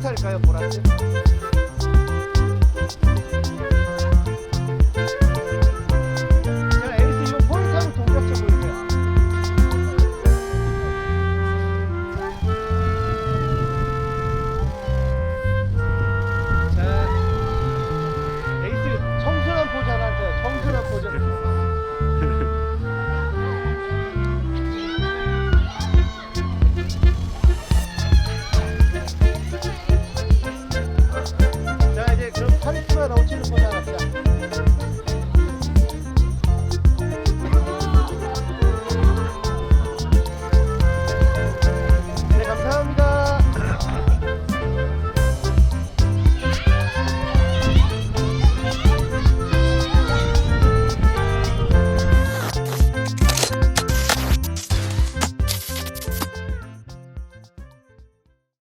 보라트 할까요? 보라트?